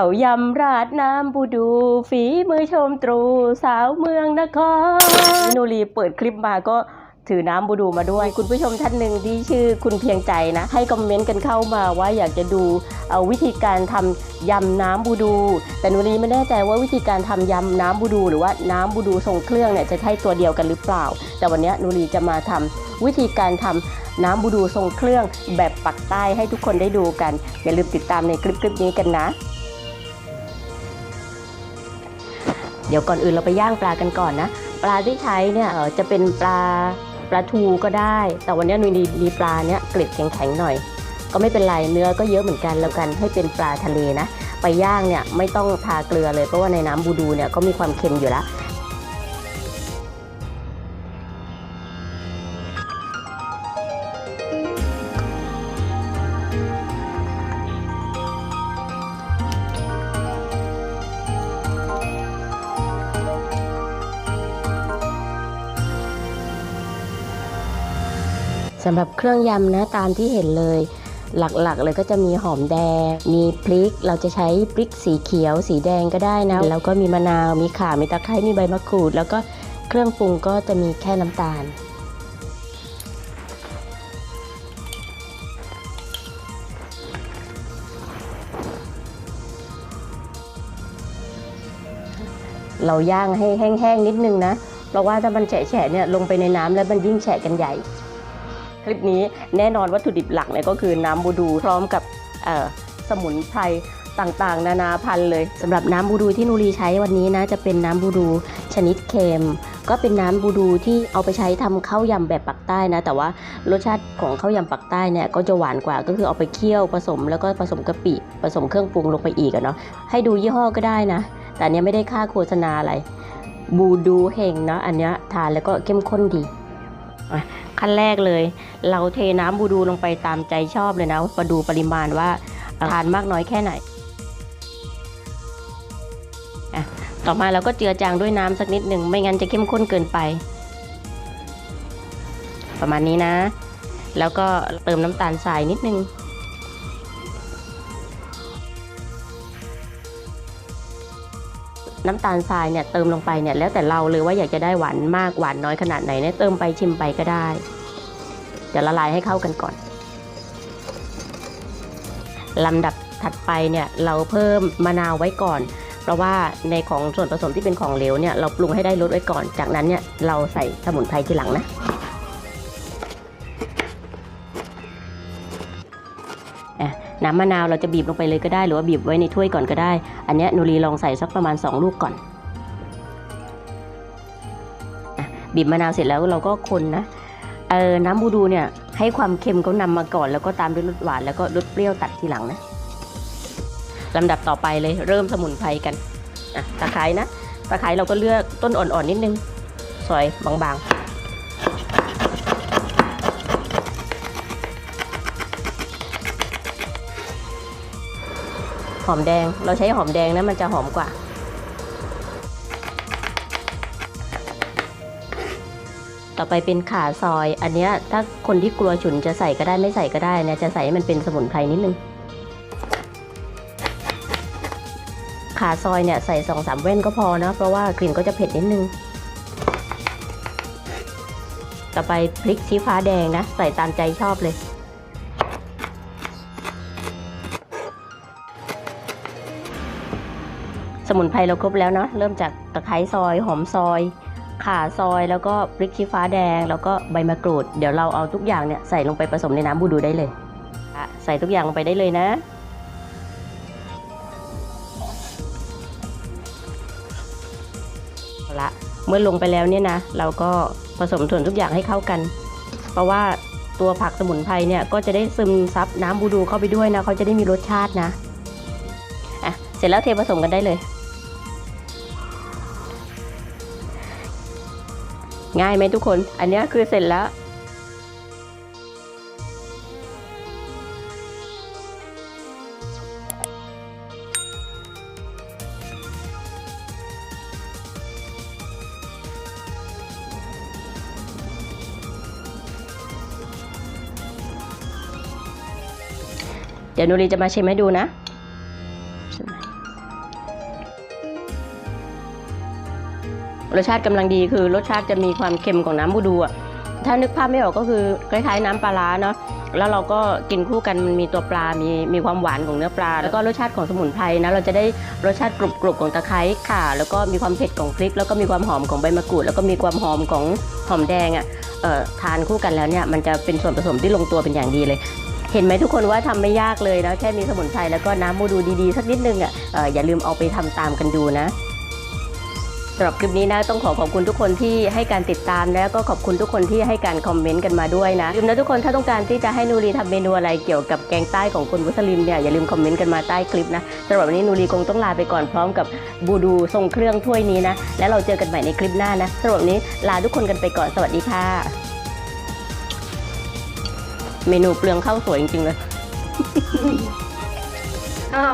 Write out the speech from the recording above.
าวยำราดน้ำบูดู ฝีมือชมตรู สาวเมืองนครนูรีเปิดคลิปมาก็ถือน้ำบูดูมาด้วย คุณผู้ชมท่านหนึ่งที่ชื่อคุณเพียงใจนะ ให้คอมเมนต์กันเข้ามาว่าอยากจะดูเอาวิธีการทำยำน้ำบูดู แต่นูรีไม่แน่ใจว่าวิธีการทำยำน้ำบูดู หรือว่าน้ำบูดูทรงเครื่องเนี่ยจะใช่ตัวเดียวกันหรือเปล่า แต่วันนี้นูรีจะมาทำวิธีการทำน้ำบูดูทรงเครื่องแบบปักใต้ให้ทุกคนได้ดูกัน อย่าลืมติดตามในคลิปคลิปนี้กันนะ เดี๋ยวก่อนอื่นเราไปย่างปลากันก่อนนะ ปลาที่ใช้เนี่ยเออจะเป็นปลาปลาทูก็ได้ แต่วันนี้นุยมีปลาเนี้ยเกล็ดแข็งๆหน่อย ก็ไม่เป็นไรเนื้อก็เยอะเหมือนกันแล้วกันให้เป็นปลาทะเลนะ ไปย่างเนี่ยไม่ต้องทาเกลือเลยเพราะว่าในน้ำบูดูเนี่ยก็มีความเค็มอยู่แล้ว สำหรับเครื่องยำนะตามที่เห็นเลย หลักๆเลยก็จะมีหอมแดง มีพริก เราจะใช้พริกสีเขียว สีแดงก็ได้นะ แล้วก็มีมะนาว มีข่า มีตะไคร้ มีใบมะกรูด แล้วก็เครื่องปรุงก็จะมีแค่น้ำตาลเราย่างให้แห้งๆนิดนึงนะ เพราะว่าถ้ามันแฉะๆเนี่ยลงไปในน้ำแล้วมันยิ่งแฉะกันใหญ่ คลิปนี้แน่นอนวัตถุดิบหลักเนี่ยก็คือน้ำบูดูพร้อมกับสมุนไพรต่างๆ นานาพันเลยสำหรับน้ำบูดูที่นูรีใช้วันนี้นะจะเป็นน้ำบูดูชนิดเค็มก็เป็นน้ำบูดูที่เอาไปใช้ทำข้าวยำแบบปักใต้นะ แต่ว่ารสชาติของข้าวยำปักใต้เนี่ยก็จะหวานกว่าก็คือเอาไปเคี่ยวผสมแล้วก็ผสมกะปิผสมเครื่องปรุงลงไปอีกอะเนาะให้ดูยี่ห้อก็ได้นะ แต่เนี้ยไม่ได้ค่าโฆษณาอะไรบูดูเฮงเนาะอันเนี้ยทานแล้วก็เข้มข้นดี ขั้นแรกเลย เราเทน้ำบูดูลงไปตามใจชอบเลยนะมาดูปริมาณว่าทานมากน้อยแค่ไหนอะต่อมาเราก็เจือจางด้วยน้ำสักนิดหนึ่งไม่งั้นจะเข้มข้นเกินไป ประมาณนี้นะ แล้วก็เติมน้ำตาลทรายนิดนึง น้ำตาลทรายเนี่ยเติมลงไปเนี่ยแล้วแต่เราเลยว่าอยากจะได้หวานมากหวานน้อยขนาดไหนเนี่ยเติมไปชิมไปก็ได้ เดี๋ยวละลายให้เข้ากันก่อนลำดับถัดไปเนี่ยเราเพิ่มมะนาวไว้ก่อน เพราะว่าในของส่วนผสมที่เป็นของเหลวเนี่ยเราปรุงให้ได้รสไว้ก่อน จากนั้นเนี่ยเราใส่สมุนไพรทีหลังนะ น้ำมะนาวเราจะบีบลงไปเลยก็ได้ หรือว่าบีบไว้ในถ้วยก่อนก็ได้ อันนี้นูรีลองใส่สักประมาณ 2 ลูกก่อนอบีบมะนาวเสร็จแล้วเราก็คนนะเออน้ำบูดูเนี่ยให้ความเค็มเขานำมาก่อน แล้วก็ตามด้วยรสหวานแล้วก็รสเปรี้ยวตัดทีหลังนะลำดับต่อไปเลยเริ่มสมุนไพรกันอะตะไคร้นะตะไคร้เราก็เลือกต้นอ่อนๆนิดนึงซอยบางๆ อมแดง เราใช้หอมแดงนะมันจะหอมกว่า ต่อไปเป็นขาซอย อันนี้ถ้าคนที่กลัวฉุนจะใส่ก็ได้ไม่ใส่ก็ได้นี่ยจะใส่ให้มันเป็นสมุนไพรนิดนึง ขาซอยเนี่ยใส่สองสามเว้นก็พอนะเพราะว่ากลิ่นก็จะเผ็ดนิดนึง ต่อไปพริกชี้ฟ้าแดงนะ ใส่ตามใจชอบเลย สมุนไพรเราครบแล้วเนาะเริ่มจากตะไคร้ซอย หอมซอย ข่าซอย แล้วก็พริกชี้ฟ้าแดง แล้วก็ใบมะกรูด เดี๋ยวเราเอาทุกอย่างเนี่ยใส่ลงไปผสมในน้ำบูดูได้เลยใส่ทุกอย่างลงไปได้เลยนะเอาละเมื่อลงไปแล้วเนี่ยนะ เราก็ผสมส่วนทุกอย่างให้เข้ากัน เพราะว่าตัวผักสมุนไพรเนี่ยก็จะได้ซึมซับน้ำบูดูเข้าไปด้วยนะเขาจะได้มีรสชาตินะอะเสร็จแล้วเทผสมกันได้เลย ง่ายไหมทุกคน อันนี้คือเสร็จแล้วเดี๋ยวนูรีจะมาชิมให้ดูนะ รสชาติกำลังดีคือรสชาติจะมีความเค็มของน้ำบูดูอะถ้านึกภาพไม่ออกก็คือคล้ายๆ น้ำปลาร้าเนาะแล้วเราก็กินคู่กันมันมีตัวปลา มีมีความหวานของเนื้อปลา แล้วก็รสชาติของสมุนไพรนะ เราจะได้รสชาติกรุบๆของตะไคร้ข่าแล้วก็มีความเผ็ดของพริก แล้วก็มีความหอมของใบมะกรูด แล้วก็มีความหอมของหอมแดงอะเอ่อทานคู่กันแล้วเนี่ยมันจะเป็นส่วนผสมที่ลงตัวเป็นอย่างดีเลย เห็นไหมทุกคนว่าทำไม่ยากเลยนะแค่มีสมุนไพรแล้วก็น้ำมูดูดีๆ สักนิดนึงอะเอ่ออย่าลืมเอาไปทำตามกันดูนะำหรับคลิปนี้นะต้องขอขอบคุณทุกคนที่ให้การติดตามแล้วก็ขอบคุณทุกคนที่ให้การคอมเมนต์กันมาด้วยนะลืมนะทุกคนถ้าต้องการที่จะให้นูรีทำเมนูอะไรเกี่ยวกับแกงใต้ของคนมุสลิมเนี่ยอย่าลืมคอมเมนต์กันมาใต้คลิปนะสำหรับวันนี้นูรีคงต้องลาไปก่อนพร้อมกับบูดูทรงเครื่องถ้วยนี้นะแล้วเราเจอกันใหม่ในคลิปหน้านะสำหรับวันนี้ลาทุกคนกันไปก่อนสวัสดีค่ะ เมนูเปลืองข้าวสวยจริงๆเลยอ้า